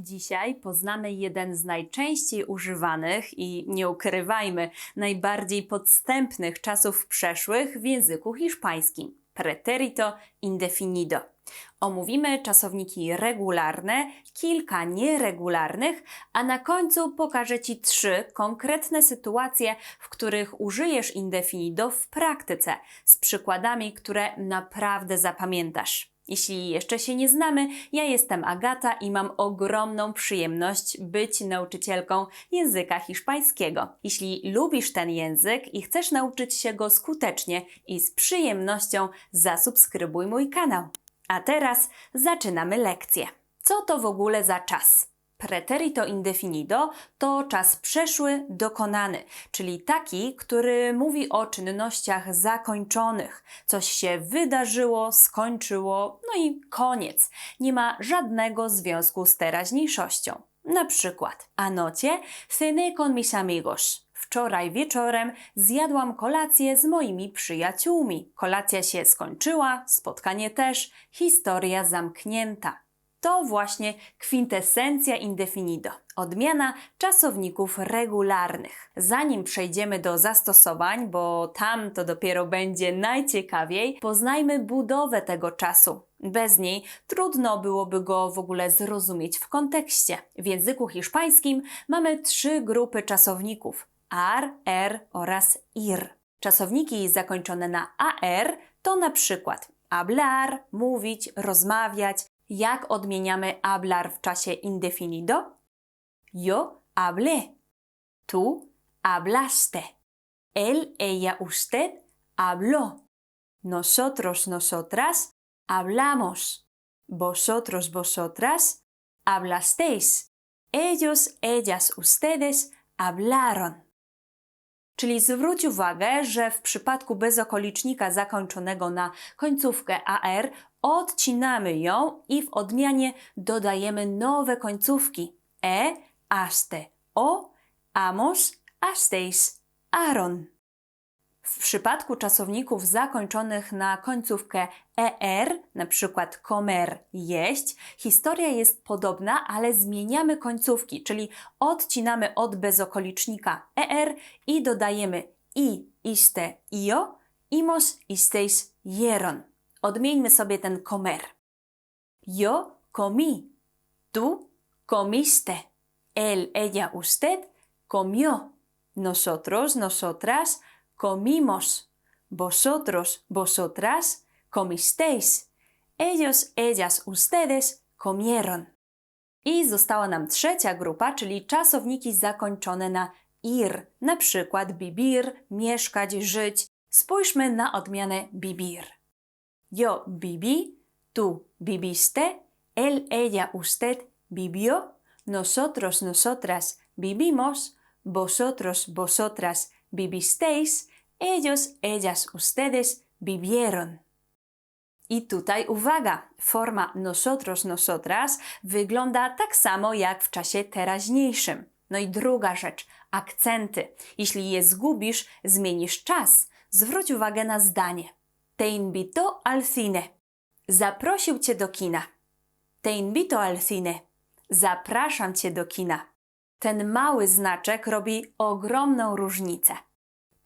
Dzisiaj poznamy jeden z najczęściej używanych i nie ukrywajmy, najbardziej podstępnych czasów przeszłych w języku hiszpańskim preterito indefinido. Omówimy czasowniki regularne, kilka nieregularnych, a na końcu pokażę Ci trzy konkretne sytuacje, w których użyjesz indefinido w praktyce, z przykładami, które naprawdę zapamiętasz. Jeśli jeszcze się nie znamy, ja jestem Agata i mam ogromną przyjemność być nauczycielką języka hiszpańskiego. Jeśli lubisz ten język i chcesz nauczyć się go skutecznie i z przyjemnością, zasubskrybuj mój kanał. A teraz zaczynamy lekcję. Co to w ogóle za czas? Preterito indefinido to czas przeszły dokonany, czyli taki, który mówi o czynnościach zakończonych. Coś się wydarzyło, skończyło, no i koniec. Nie ma żadnego związku z teraźniejszością. Na przykład, anoche cené con mis amigos. Wczoraj wieczorem zjadłam kolację z moimi przyjaciółmi. Kolacja się skończyła, spotkanie też, historia zamknięta. To właśnie kwintesencja indefinido, odmiana czasowników regularnych. Zanim przejdziemy do zastosowań, bo tam to dopiero będzie najciekawiej, poznajmy budowę tego czasu. Bez niej trudno byłoby go w ogóle zrozumieć w kontekście. W języku hiszpańskim mamy trzy grupy czasowników: ar, er oraz ir. Czasowniki zakończone na ar to na przykład hablar, mówić, rozmawiać, jak odmieniamy hablar w czasie indefinido? Yo hablé. Tú hablaste. Él, ella, usted habló. Nosotros, nosotras hablamos. Vosotros, vosotras hablasteis. Ellos, ellas, ustedes hablaron. Czyli zwróć uwagę, że w przypadku bezokolicznika zakończonego na końcówkę AR odcinamy ją i w odmianie dodajemy nowe końcówki e, aste, o, amos, asteis, aron. W przypadku czasowników zakończonych na końcówkę er, na przykład comer, jeść, historia jest podobna, ale zmieniamy końcówki, czyli odcinamy od bezokolicznika er i dodajemy i, iste, io, imos, isteis, jeron. Odmieńmy sobie ten comer. Yo comí. Tú comiste. Él, ella, usted comió. Nosotros, nosotras comimos. Vosotros, vosotras comisteis. Ellos, ellas, ustedes comieron. I została nam trzecia grupa, czyli czasowniki zakończone na ir, na przykład bibir, mieszkać, żyć. Spójrzmy na odmianę bibir. Yo viví, tú viviste, él, ella, usted vivió, nosotros, nosotras vivimos, vosotros, vosotras vivisteis, ellos, ellas, ustedes vivieron. I tutaj uwaga, forma nosotros, nosotras wygląda tak samo jak w czasie teraźniejszym. No i druga rzecz, akcenty. Jeśli je zgubisz, zmienisz czas. Zwróć uwagę na zdanie. Te invito al cine. Zaprosił cię do kina. Te invito al cine. Zapraszam cię do kina. Ten mały znaczek robi ogromną różnicę.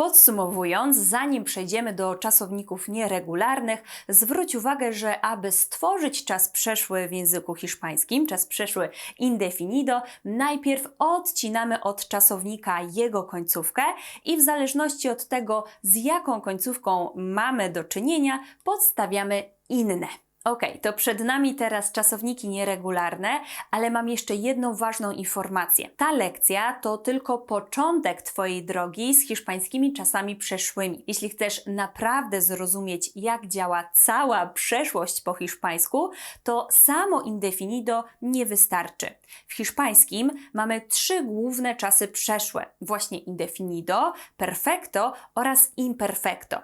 Podsumowując, zanim przejdziemy do czasowników nieregularnych, zwróć uwagę, że aby stworzyć czas przeszły w języku hiszpańskim, czas przeszły indefinido, najpierw odcinamy od czasownika jego końcówkę i w zależności od tego, z jaką końcówką mamy do czynienia, podstawiamy inne. Ok, to przed nami teraz czasowniki nieregularne, ale mam jeszcze jedną ważną informację. Ta lekcja to tylko początek Twojej drogi z hiszpańskimi czasami przeszłymi. Jeśli chcesz naprawdę zrozumieć, jak działa cała przeszłość po hiszpańsku, to samo indefinido nie wystarczy. W hiszpańskim mamy trzy główne czasy przeszłe: właśnie indefinido, perfecto oraz imperfecto.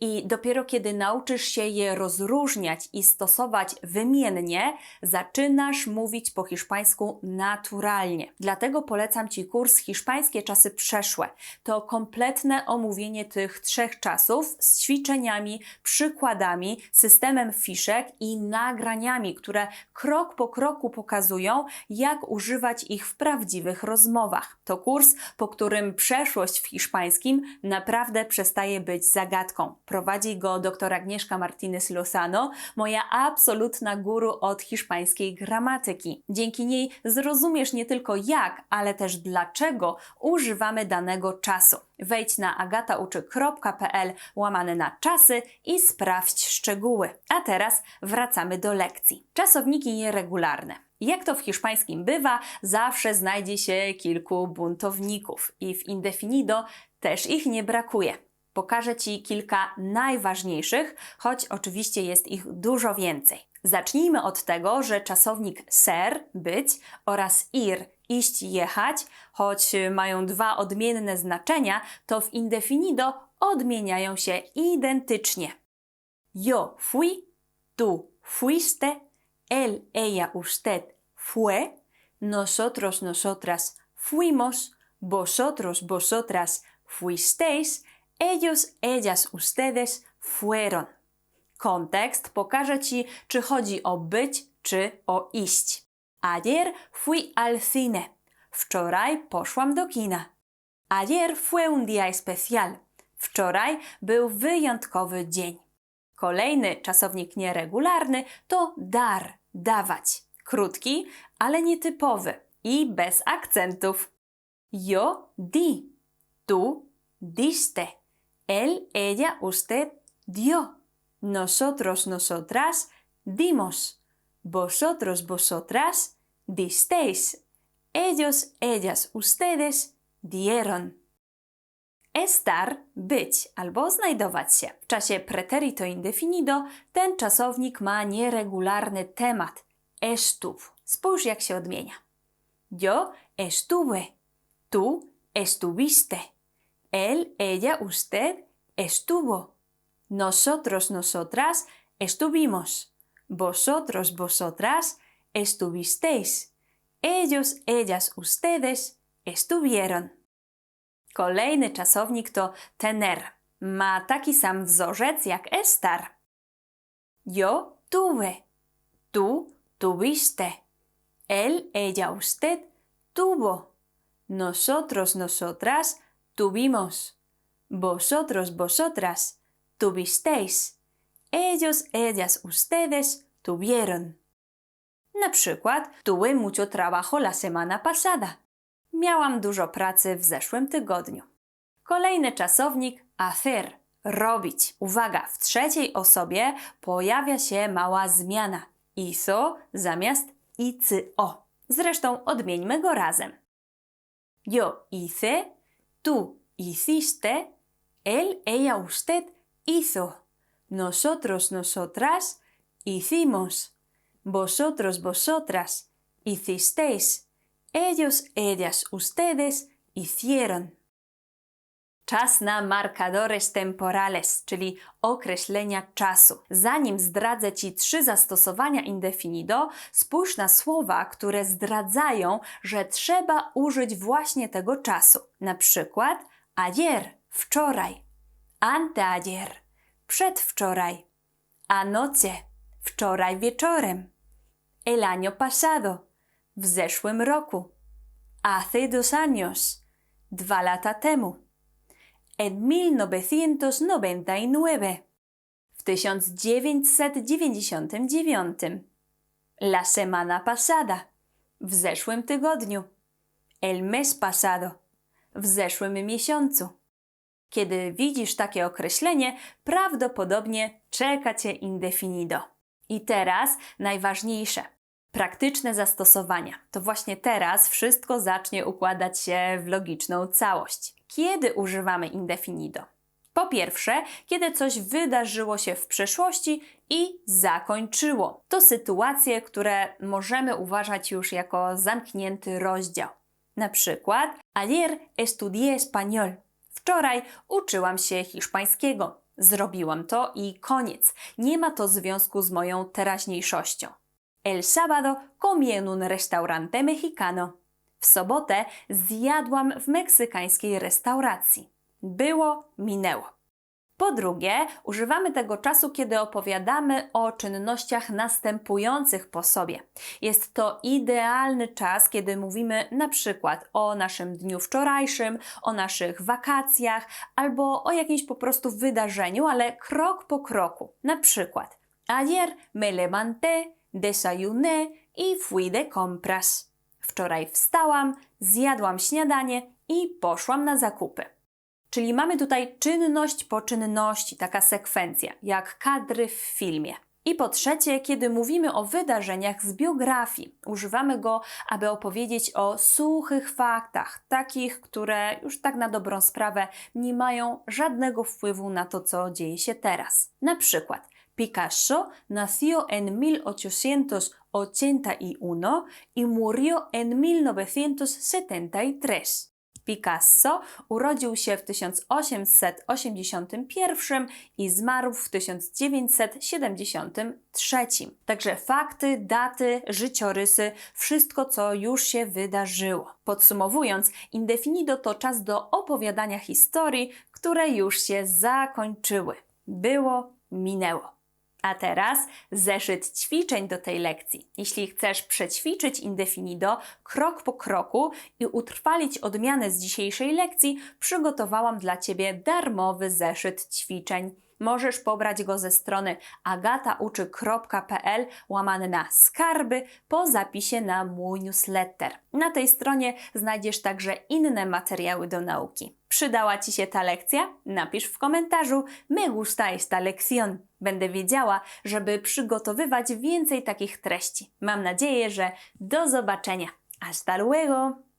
I dopiero kiedy nauczysz się je rozróżniać i stosować wymiennie, zaczynasz mówić po hiszpańsku naturalnie. Dlatego polecam Ci kurs Hiszpańskie czasy przeszłe. To kompletne omówienie tych trzech czasów z ćwiczeniami, przykładami, systemem fiszek i nagraniami, które krok po kroku pokazują, jak używać ich w prawdziwych rozmowach. To kurs, po którym przeszłość w hiszpańskim naprawdę przestaje być zagadką. Prowadzi go dr Agnieszka Martinez Lozano, moja absolutna guru od hiszpańskiej gramatyki. Dzięki niej zrozumiesz nie tylko jak, ale też dlaczego używamy danego czasu. Wejdź na agatauczy.pl łamane na czasy i sprawdź szczegóły. A teraz wracamy do lekcji. Czasowniki nieregularne. Jak to w hiszpańskim bywa, zawsze znajdzie się kilku buntowników i w indefinido też ich nie brakuje. Pokażę Ci kilka najważniejszych, choć oczywiście jest ich dużo więcej. Zacznijmy od tego, że czasownik ser, być oraz ir, iść, jechać, choć mają dwa odmienne znaczenia, to w indefinido odmieniają się identycznie. Yo fui, tú fuiste, él, ella, usted fue, nosotros, nosotras fuimos, vosotros, vosotras fuisteis, ellos, ellas, ustedes fueron. Kontekst pokaże Ci, czy chodzi o być, czy o iść. Ayer fui al cine. Wczoraj poszłam do kina. Ayer fue un día especial. Wczoraj był wyjątkowy dzień. Kolejny czasownik nieregularny to dar, dawać. Krótki, ale nietypowy i bez akcentów. Yo di, tú diste, él, ella, usted dio, nosotros, nosotras dimos, vosotros, vosotras disteis, ellos, ellas, ustedes dieron. Estar, być albo znajdować się. W czasie preterito indefinido ten czasownik ma nieregularny temat. Estuv. Spójrz, jak się odmienia. Yo estuve. Tú estuviste. Él, ella, usted estuvo. Nosotros, nosotras estuvimos. Vosotros, vosotras estuvisteis. Ellos, ellas, ustedes estuvieron. Kolejny czasownik to tener. Ma taki sam jak estar. Yo tuve. Tú tuviste. Él, ella, usted tuvo. Nosotros, nosotras tuvimos. Vosotros, vosotras tuvisteis. Ellos, ellas, ustedes tuvieron. Na przykład, tuve mucho trabajo la semana pasada. Miałam dużo pracy w zeszłym tygodniu. Kolejny czasownik hacer, robić. Uwaga, w trzeciej osobie pojawia się mała zmiana. Hizo zamiast ico. Zresztą odmieńmy go razem. Yo hice, tú hiciste, él, ella, usted hizo. Nosotros, nosotras hicimos. Vosotros, vosotras hicisteis. Ellos, ellas, ustedes hicieron. Czas na marcadores temporales, czyli określenia czasu. Zanim zdradzę Ci trzy zastosowania indefinido, spójrz na słowa, które zdradzają, że trzeba użyć właśnie tego czasu. Na przykład ayer, wczoraj, anteayer, przedwczoraj, anoche, wczoraj wieczorem, el año pasado, w zeszłym roku, hace dos años, dwa lata temu, en 1999, w 1999, la semana pasada, w zeszłym tygodniu, el mes pasado, w zeszłym miesiącu. Kiedy widzisz takie określenie, prawdopodobnie czeka Cię indefinido. I teraz najważniejsze praktyczne zastosowania. To właśnie teraz wszystko zacznie układać się w logiczną całość. Kiedy używamy indefinido? Po pierwsze, kiedy coś wydarzyło się w przeszłości i zakończyło. To sytuacje, które możemy uważać już jako zamknięty rozdział. Na przykład, ayer estudié español. Wczoraj uczyłam się hiszpańskiego. Zrobiłam to i koniec. Nie ma to związku z moją teraźniejszością. El sábado comí en un restaurante mexicano. W sobotę zjadłam w meksykańskiej restauracji. Było, minęło. Po drugie, używamy tego czasu, kiedy opowiadamy o czynnościach następujących po sobie. Jest to idealny czas, kiedy mówimy na przykład o naszym dniu wczorajszym, o naszych wakacjach albo o jakimś po prostu wydarzeniu, ale krok po kroku. Na przykład, ayer me levanté, desayuné y fui de compras. Wczoraj wstałam, zjadłam śniadanie i poszłam na zakupy. Czyli mamy tutaj czynność po czynności, taka sekwencja, jak kadry w filmie. I po trzecie, kiedy mówimy o wydarzeniach z biografii, używamy go, aby opowiedzieć o suchych faktach, takich, które już tak na dobrą sprawę nie mają żadnego wpływu na to, co dzieje się teraz. Na przykład, Picasso nació en 1881 y murió en 1973. Picasso urodził się w 1881 i zmarł w 1973. Także fakty, daty, życiorysy, wszystko co już się wydarzyło. Podsumowując, indefinido to czas do opowiadania historii, które już się zakończyły. Było, minęło. A teraz zeszyt ćwiczeń do tej lekcji. Jeśli chcesz przećwiczyć indefinido krok po kroku i utrwalić odmianę z dzisiejszej lekcji, przygotowałam dla Ciebie darmowy zeszyt ćwiczeń. Możesz pobrać go ze strony agatauczy.pl łamane na skarby po zapisie na mój newsletter. Na tej stronie znajdziesz także inne materiały do nauki. Przydała Ci się ta lekcja? Napisz w komentarzu Me gusta esta lección. Będę wiedziała, żeby przygotowywać więcej takich treści. Mam nadzieję, że do zobaczenia. Hasta luego!